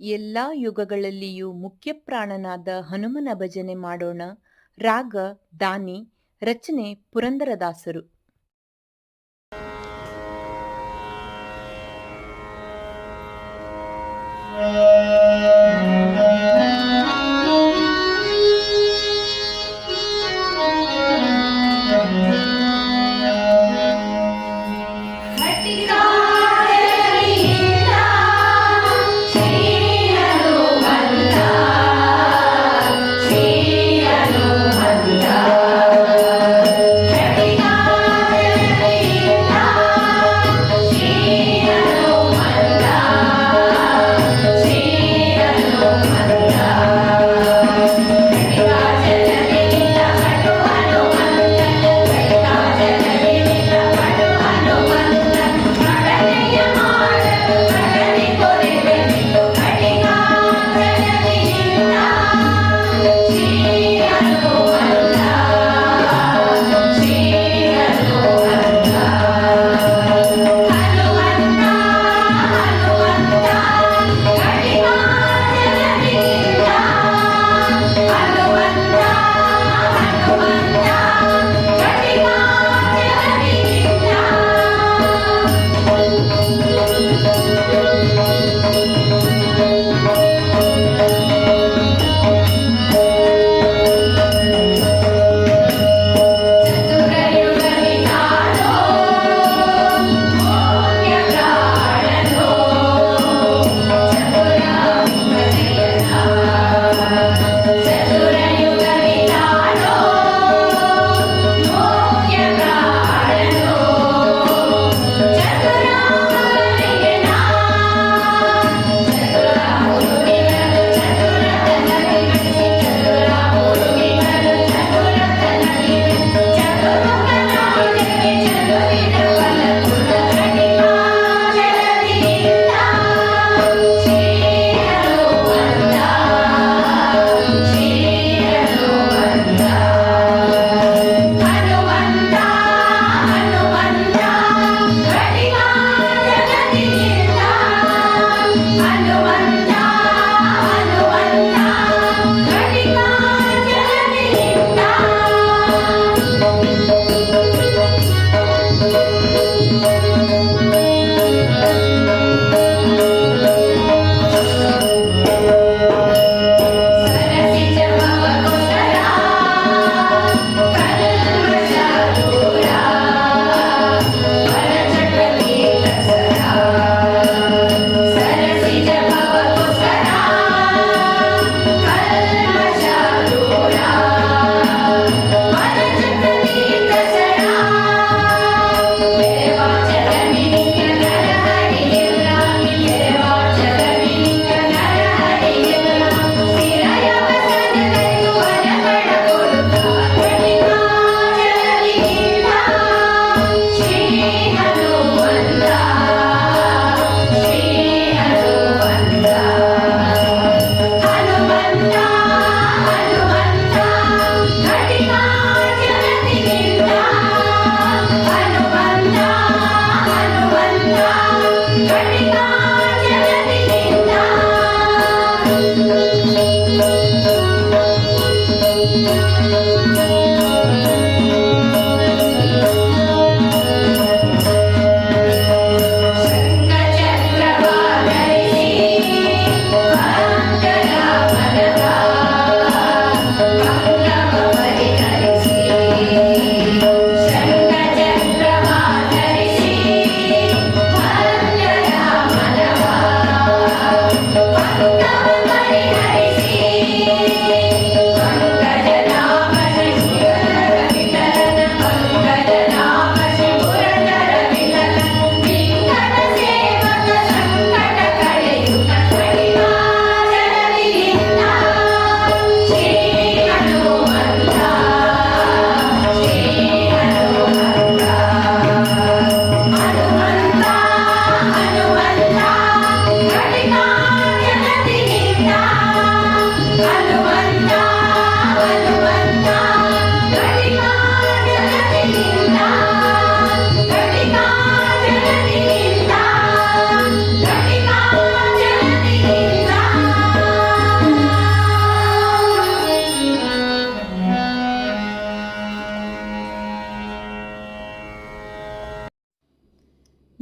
ಎಲ್ಲಾ ಯುಗಗಳಲ್ಲಿಯೂ ಮುಖ್ಯಪ್ರಾಣನಾದ ಹನುಮನ ಭಜನೆ ಮಾಡೋಣ. ರಾಗ ದಾನಿ ರಚನೆ ಪುರಂದರದಾಸರು.